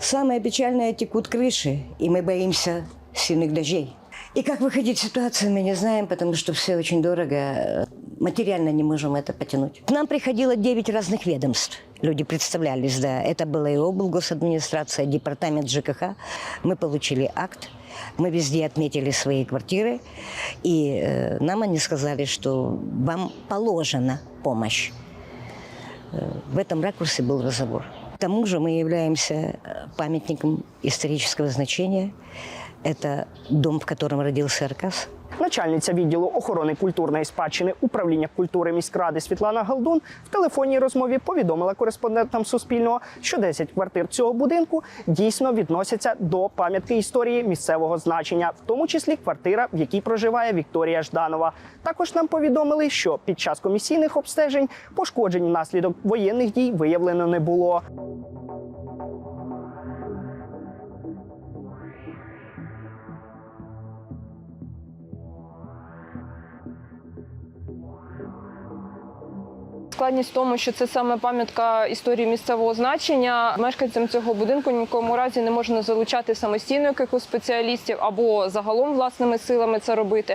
Самое печальное текут крыши, и мы боимся сильных дождей. И как выходить из ситуации, мы не знаем, потому что все очень дорого. Материально не можем это потянуть. К нам приходило 9 разных ведомств. Люди представлялись, да. Это была и облгосадминистрация, департамент ЖКХ. Мы получили акт. Мы везде отметили свои квартиры. И э, нам они сказали, что вам положена помощь. Э, В этом ракурсе был разговор. К тому же мы являемся э, памятником исторического значения. Это дом, в котором родился Аркас. Начальниця відділу охорони культурної спадщини управління культури міськради Світлана Галдун в телефонній розмові повідомила кореспондентам Суспільного, що 10 квартир цього будинку дійсно відносяться до пам'ятки історії місцевого значення, в тому числі квартира, в якій проживає Вікторія Жданова. Також нам повідомили, що під час комісійних обстежень пошкоджень внаслідок воєнних дій виявлено не було. Складність в тому, що це саме пам'ятка історії місцевого значення. Мешканцям цього будинку ні в якому разі не можна залучати самостійно якихось спеціалістів або загалом власними силами це робити.